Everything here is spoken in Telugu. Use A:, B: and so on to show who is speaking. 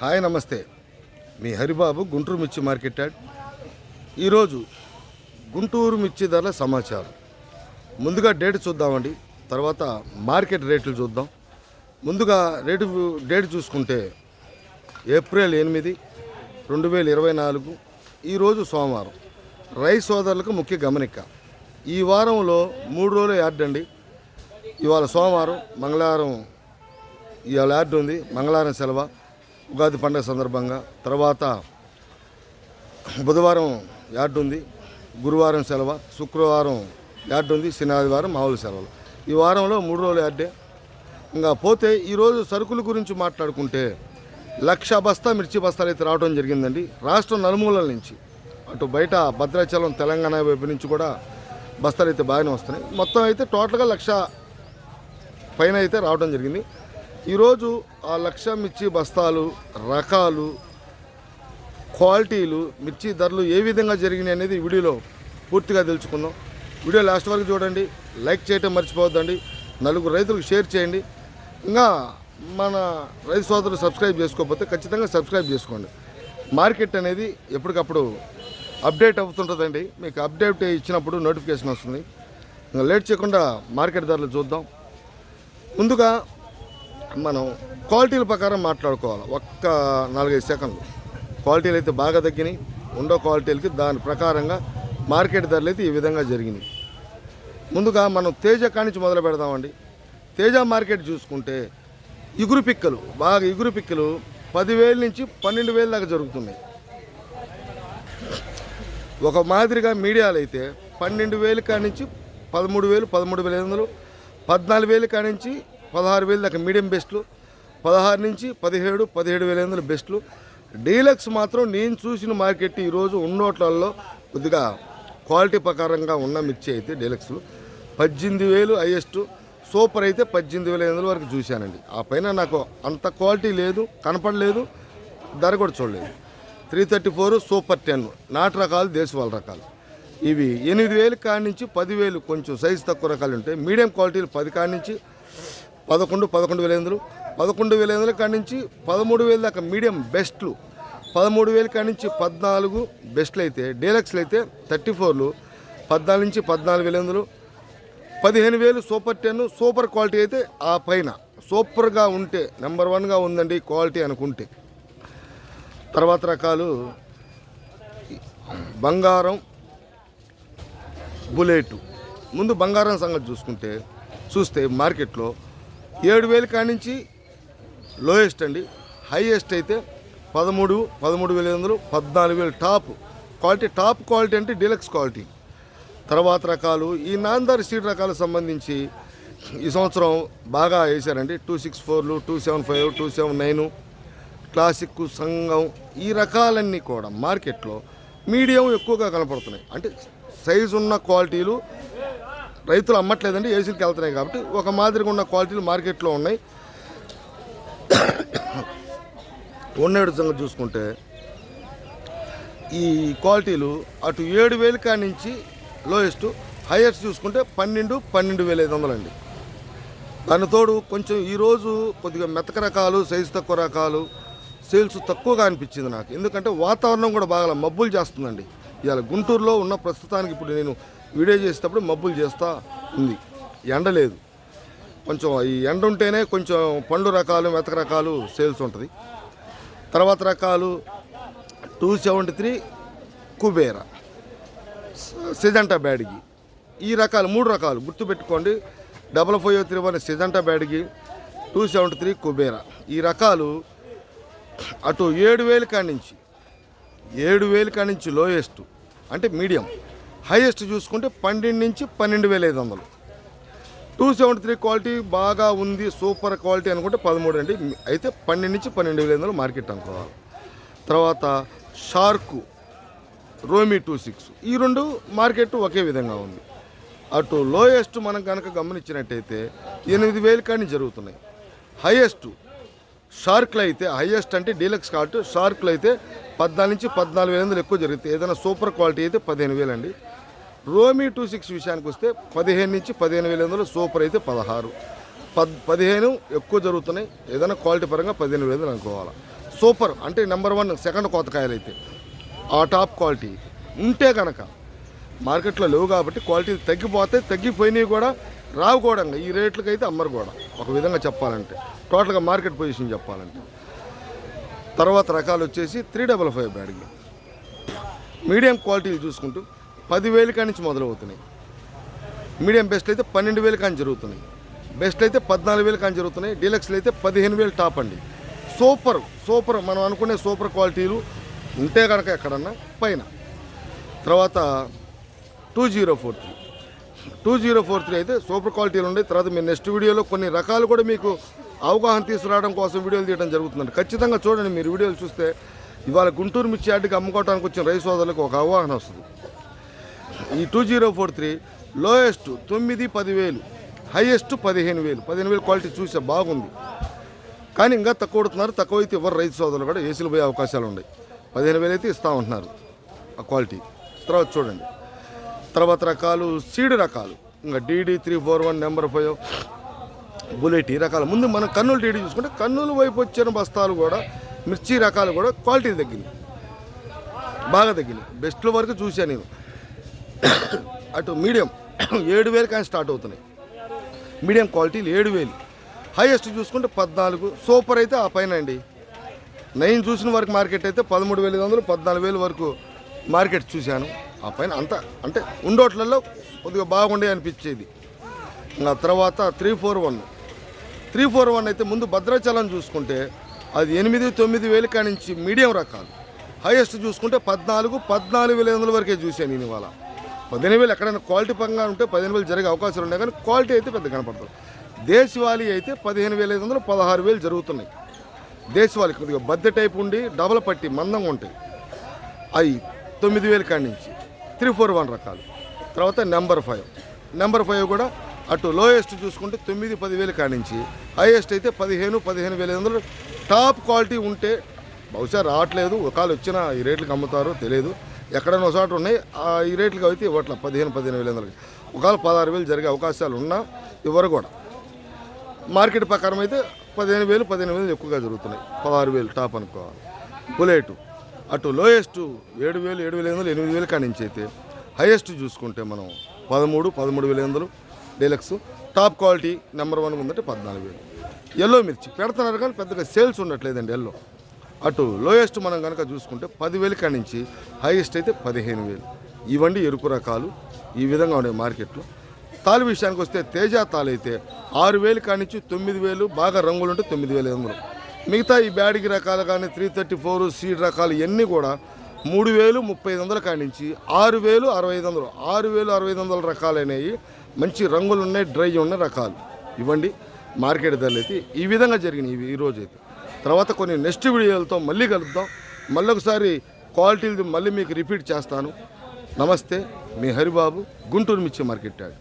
A: హాయ్ నమస్తే. మీ హరిబాబు గుంటూరు మిర్చి మార్కెట్ యాడ్. ఈరోజు గుంటూరు మిర్చి ధరల సమాచారం. ముందుగా డేట్ చూద్దామండి. తర్వాత మార్కెట్ రేట్లు చూద్దాం. ముందుగా రేటు డేట్ చూసుకుంటే ఏప్రిల్ ఎనిమిది రెండు వేల ఇరవై నాలుగు ఈరోజు సోమవారం. రైస్ సోదరులకు ముఖ్య గమనిక ఈ వారంలో మూడు రోజులు యార్డ్ అండి. ఇవాళ సోమవారం మంగళవారం ఇవాళ యార్డ్ ఉంది. మంగళవారం సెలవు. ఉగాది పండుగ సందర్భంగా తర్వాత బుధవారం యార్డ్ ఉంది గురువారం సెలవు శుక్రవారం యార్డ్ ఉంది శని ఆదివారం మామూలు సెలవులు. ఈ వారంలో మూడు రోజులు యార్డే ఇంకా పోతే ఈరోజు సరుకుల గురించి మాట్లాడుకుంటే లక్ష బస్తా మిర్చి బస్తాలు అయితే రావడం జరిగిందండి. రాష్ట్రం నలుమూలల నుంచి. అటు బయట భద్రాచలం తెలంగాణ వైపు నుంచి కూడా బస్తాలు అయితే బాగానే వస్తున్నాయి. మొత్తం అయితే టోటల్గా లక్ష పైన అయితే రావడం జరిగింది. ఈరోజు ఆ లక్ష మిర్చి బస్తాలు రకాలు క్వాలిటీలు మిర్చి ధరలు ఏ విధంగా జరిగినాయి అనేది వీడియోలో పూర్తిగా తెలుసుకుందాం. వీడియో లాస్ట్ వరకు చూడండి లైక్ చేయటం మర్చిపోవద్దండి నలుగురు రైతులకు షేర్ చేయండి. ఇంకా మన రైతు సోదరులు సబ్స్క్రైబ్ చేసుకోకపోతే ఖచ్చితంగా సబ్స్క్రైబ్ చేసుకోండి. మార్కెట్ అనేది ఎప్పటికప్పుడు అప్డేట్ అవుతుంటుందండి. మీకు అప్డేట్ ఇచ్చినప్పుడు నోటిఫికేషన్ వస్తుంది. ఇంకా లేట్ చేయకుండా మార్కెట్ ధరలు చూద్దాం. ముందుగా మనం క్వాలిటీల ప్రకారం మాట్లాడుకోవాలి. ఒక్క నాలుగైదు సెకండ్లు. క్వాలిటీలు అయితే బాగా తగ్గినాయి. ఉండో క్వాలిటీలకి దాని ప్రకారంగా మార్కెట్ ధరలు అయితే ఈ విధంగా జరిగినాయి. ముందుగా మనం తేజ కానించి మొదలు పెడదామండి. తేజ మార్కెట్ చూసుకుంటే ఇగురు పిక్కలు బాగా ఇగురు పిక్కలు పదివేల నుంచి పన్నెండు వేల దాకా జరుగుతున్నాయి. ఒక మాదిరిగా మీడియాలు అయితే పన్నెండు వేలు కానించి పదమూడు వేలు పదమూడు వేల ఐదు వందలు పద్నాలుగు వేలు కానించి పదహారు వేలు దాకా మీడియం బెస్ట్లు పదహారు నుంచి పదిహేడు పదిహేడు వేల ఎనిమిది బెస్ట్లు. డీలక్స్ మాత్రం నేను చూసిన మార్కెట్ ఈరోజు ఉన్నోట్లలో కొద్దిగా క్వాలిటీ ప్రకారంగా ఉన్న మిర్చి అయితే డీలక్స్లు. పద్దెనిమిది వేలు హైయెస్ట్ సూపర్ అయితే పద్దెనిమిది వేల ఎనిమిది వరకు చూశానండి. ఆ పైన నాకు అంత క్వాలిటీ లేదు కనపడలేదు ధర కూడా చూడలేదు. Three thirty four super ten నాటు రకాలు దేశవాళ రకాలు. ఇవి ఎనిమిది వేలు కాడి నుంచి పదివేలు కొంచెం సైజు తక్కువ రకాలు ఉంటాయి మీడియం క్వాలిటీలు పది కాడి నుంచి పదకొండు పదకొండు వేల ఎనిమిదిలు. పదకొండు వేల ఎనిమిదిల కాడి నుంచి పదమూడు వేల దాకా మీడియం బెస్ట్లు. పదమూడు వేల కాడి నుంచి పద్నాలుగు బెస్ట్లు అయితే డీలక్స్లు అయితే థర్టీ ఫోర్లు. పద్నాలుగు నుంచి పద్నాలుగు వేల ఎనిమిదిలు. పదిహేను వేలు సూపర్ టెన్ సూపర్ క్వాలిటీ అయితే ఆ పైన. సూపర్గా ఉంటే నెంబర్ వన్గా ఉందండి క్వాలిటీ అనుకుంటే. తర్వాత రకాలు బంగారం బుల్లెట్. ముందు బంగారం సంగతి చూసుకుంటే చూస్తే మార్కెట్లో ఏడు వేలు కానించి లోయెస్ట్ అండి. హైయెస్ట్ అయితే పదమూడు పదమూడు వేల ఐదు వందలు పద్నాలుగు వేలు టాప్. క్వాలిటీ టాప్ క్వాలిటీ అంటే డీలక్స్ క్వాలిటీ. తర్వాత రకాలు ఈ నాందారి సీడ్ రకాలకు సంబంధించి ఈ సంవత్సరం బాగా వేశారండి. టూ సిక్స్ ఫోర్లు two seven five two seven nine. Classic సంఘం ఈ రకాలన్నీ కూడా మార్కెట్లో మీడియం ఎక్కువగా కనపడుతున్నాయి. అంటే సైజు ఉన్న క్వాలిటీలు రైతులు అమ్మట్లేదండి ఏసీకి వెళ్తున్నాయి కాబట్టి ఒక మాదిరిగా ఉన్న క్వాలిటీలు మార్కెట్లో ఉన్నాయి. ఉన్న సంగతి చూసుకుంటే ఈ క్వాలిటీలు అటు ఏడు వేలు కాడి నుంచి లోయెస్ట్ హైయెస్ట్ చూసుకుంటే పన్నెండు పన్నెండు వేల ఐదు వందలండి దాని తోడు కొంచెం ఈరోజు కొద్దిగా మెతక రకాలు సైజు తక్కువ రకాలు సేల్స్ తక్కువగా అనిపించింది నాకు. ఎందుకంటే వాతావరణం కూడా బాగా మబ్బులు చేస్తుందండి. ఇవాళ గుంటూరులో ఉన్న ప్రస్తుతానికి ఇప్పుడు నేను వీడియో చేసేటప్పుడు మబ్బులు చేస్తూ ఉంది. ఎండ లేదు. కొంచెం ఈ ఎండ ఉంటేనే కొంచెం పండు రకాలు మెతక రకాలు సేల్స్ ఉంటుంది. తర్వాత రకాలు two seventy three Kubera Syngenta Byadgi. ఈ రకాలు మూడు రకాలు గుర్తుపెట్టుకోండి. Double five three one Syngenta Byadgi two seventy three Kubera. ఈ రకాలు అటు ఏడు వేలు కాడి నుంచి ఏడు వేలు కాడి నుంచి లోయెస్ట్ అంటే మీడియం. హైయెస్ట్ చూసుకుంటే పన్నెండు నుంచి పన్నెండు వేల ఐదు వందలు. టూ సెవెంటీ త్రీ క్వాలిటీ బాగా ఉంది సూపర్ క్వాలిటీ అనుకుంటే పదమూడు అండి. అయితే పన్నెండు నుంచి పన్నెండు వేల ఐదు వందలు మార్కెట్ అనుకోవాలి. తర్వాత షార్కు రోమీ టూ సిక్స్ ఈ రెండు మార్కెట్ ఒకే విధంగా ఉంది. అటు లోయెస్ట్ మనం కనుక గమనించినట్టయితే ఎనిమిది వేలు కానీ జరుగుతున్నాయి. హైయెస్ట్ షార్క్లు అయితే హైయెస్ట్ అంటే డీలక్స్ కార్ట్ షార్క్లు అయితే పద్నాలుగు నుంచి పద్నాలుగు వేల వందలు ఎక్కువ జరుగుతాయి. ఏదైనా సూపర్ క్వాలిటీ అయితే పదిహేను వేలండి. రోమీ టూ సిక్స్ విషయానికి వస్తే పదిహేను నుంచి పదిహేను వేల వందలు సూపర్ అయితే పదహారు. పద్ పదిహేను ఎక్కువ జరుగుతున్నాయి. ఏదైనా క్వాలిటీ పరంగా పదిహేను వేలు అనుకోవాలి. సూపర్. అంటే నెంబర్ వన్ సెకండ్ కొత్త కాయలు అయితే ఆ టాప్ క్వాలిటీ. ఉంటే కనుక మార్కెట్లో లేవు కాబట్టి క్వాలిటీ తగ్గిపోతే తగ్గిపోయినవి కూడా రావు కూడా ఈ రేట్లకి అయితే అమ్మరు కూడా. ఒక విధంగా చెప్పాలంటే. టోటల్గా మార్కెట్ పొజిషన్ చెప్పాలంటే. తర్వాత రకాలు వచ్చేసి three double five Byadgi. Medium క్వాలిటీలు చూసుకుంటూ పదివేలు కాడి నుంచి మొదలవుతున్నాయి. మీడియం బెస్ట్ అయితే పన్నెండు వేలు కానీ జరుగుతున్నాయి. బెస్ట్ అయితే పద్నాలుగు వేలు కానీ జరుగుతున్నాయి. డీలక్స్లు అయితే పదిహేను వేలు టాప్ అండి. Super super. మనం అనుకునే సూపర్ క్వాలిటీలు ఉంటే కనుక ఎక్కడన్నా పైన. తర్వాత two zero four three. Two zero four three అయితే సూపర్ క్వాలిటీలు ఉండే తర్వాత మీ నెక్స్ట్ వీడియోలో కొన్ని రకాలు కూడా మీకు అవగాహన తీసుకురావడం కోసం వీడియోలు తీయడం జరుగుతుందండి. ఖచ్చితంగా చూడండి మీరు వీడియోలు చూస్తే ఇవాళ గుంటూరు మిర్చి యార్డుకి అమ్ముకోవడానికి వచ్చిన రైస్ సోదరులకు ఒక అవగాహన వస్తుంది. ఈ two zero four three lowest తొమ్మిది పదివేలు హైయెస్ట్ పదిహేను వేలు. పదిహేను వేలు క్వాలిటీ చూసే బాగుంది. కానీ ఇంకా తక్కువ కొడుతున్నారు. తక్కువ అయితే ఎవరు రైతు సోదరులు కూడా ఏసీలు పోయే అవకాశాలు ఉన్నాయి. పదిహేను వేలు అయితే ఇస్తూ ఉంటున్నారు ఆ క్వాలిటీ. తర్వాత చూడండి. తర్వాత రకాలు సీడ్ రకాలు. ఇంకా DD three four one number five bullet ఈ రకాలు. ముందు మనం కర్నూలు డీడీ చూసుకుంటే కర్నూలు వైపు వచ్చిన బస్తాలు కూడా మిర్చి రకాలు కూడా క్వాలిటీ తగ్గింది. బాగా తగ్గింది. బెస్ట్లో వరకు చూశాను నేను. అటు మీడియం ఏడు వేలు కానీ స్టార్ట్ అవుతున్నాయి. మీడియం క్వాలిటీలు ఏడు వేలు. హైయెస్ట్ చూసుకుంటే పద్నాలుగు. సూపర్ అయితే ఆ పైన అండి. నేను చూసిన వరకు మార్కెట్ అయితే పదమూడు వేల ఐదు వందలు పద్నాలుగు వేలు వరకు మార్కెట్ చూశాను. ఆ పైన అంత అంటే ఉండోట్లలో కొద్దిగా బాగుండే అనిపించేది. ఆ తర్వాత three four one. Three four one అయితే ముందు భద్రాచలం చూసుకుంటే అది ఎనిమిది తొమ్మిది వేలు కానించి మీడియం రకాలు. హైయెస్ట్ చూసుకుంటే పద్నాలుగు పద్నాలుగు వేల ఐదు వందల వరకే చూశాను నేను ఇవాళ. పదిహేను వేలు ఎక్కడైనా క్వాలిటీ పరంగా ఉంటే పదిహేను వేలు జరిగే అవకాశాలు ఉన్నాయి కానీ క్వాలిటీ అయితే పెద్ద కనపడుతుంది దేశవాళీ అయితే పదిహేను వేల ఐదు వందలు పదహారు వేలు జరుగుతున్నాయి. దేశవాళీ కొద్దిగా బద్దె టైప్ ఉండి డబల్ పట్టి మందంగా ఉంటాయి. అవి తొమ్మిది వేలు కాడి నుంచి త్రీ ఫోర్ వన్ రకాలు. తర్వాత నెంబర్ ఫైవ్. నెంబర్ ఫైవ్ కూడా అటు లోయెస్ట్ చూసుకుంటే తొమ్మిది పదివేలు కాడి నుంచి హైయెస్ట్ అయితే పదిహేను పదిహేను వేల ఐదు వందలు. టాప్ క్వాలిటీ ఉంటే బహుశా రావట్లేదు. ఒకవేళ వచ్చినా ఈ రేట్లకు అమ్ముతారో తెలియదు. ఎక్కడైనా చోట ఉన్నాయి ఆ ఈ రేట్లకు అయితే ఇవ్వట్ల పదిహేను పదిహేను వేల వందలకి. ఒకవేళ పదహారు వేలు జరిగే అవకాశాలు ఉన్నా ఇవ్వరు కూడా. మార్కెట్ ప్రకారం అయితే పదిహేను వేలు పదిహేను వేలు ఎక్కువగా జరుగుతున్నాయి. పదహారు వేలు టాప్ అనుకోవాలి. బుల్లెట్ అటు లోయెస్ట్ ఏడు వేలు ఏడు వేల వందలు ఎనిమిది వేలు కానించి అయితే హైయెస్ట్ చూసుకుంటే మనం పదమూడు పదమూడు వేల వందలు deluxe. Top quality number one ఉందంటే పద్నాలుగు వేలు. ఎల్లో మిర్చి పెడుతున్నారు కానీ పెద్దగా సేల్స్ ఉండట్లేదండి ఎల్లో. అటు లోయెస్ట్ మనం కనుక చూసుకుంటే పదివేలు కానించి హైయెస్ట్ అయితే పదిహేను వేలు. ఇవండి ఎరుపు రకాలు ఈ విధంగా ఉన్నాయి మార్కెట్లో. తాలు విషయానికి వస్తే తేజ తాలు అయితే ఆరు వేలు కానించి తొమ్మిది వేలు బాగా రంగులు ఉంటే తొమ్మిది వేలు ఐదు వందలు మిగతా ఈ బ్యాడిగి రకాలు కానీ త్రీ థర్టీ ఫోర్ సీడ్ రకాలు ఇవన్నీ కూడా మూడు వేలు ముప్పై ఐదు వందల కానించి ఆరు వేలు అరవై ఐదు వందలు ఆరు వేలు అరవై ఐదు వందల రకాలు అనేవి మంచి రంగులు ఉన్నాయి డ్రై ఉన్న రకాలు. ఇవ్వండి మార్కెట్ ధరలు అయితే ఈ విధంగా జరిగినాయి ఇవి ఈరోజు అయితే. తర్వాత కొన్ని నెక్స్ట్ వీడియోలతో మళ్ళీ కలుద్దాం. మళ్ళీ ఒకసారి క్వాలిటీలు మళ్ళీ మీకు రిపీట్ చేస్తాను. నమస్తే మీ హరిబాబు గుంటూరు మిర్చి మార్కెట్ యార్డ్.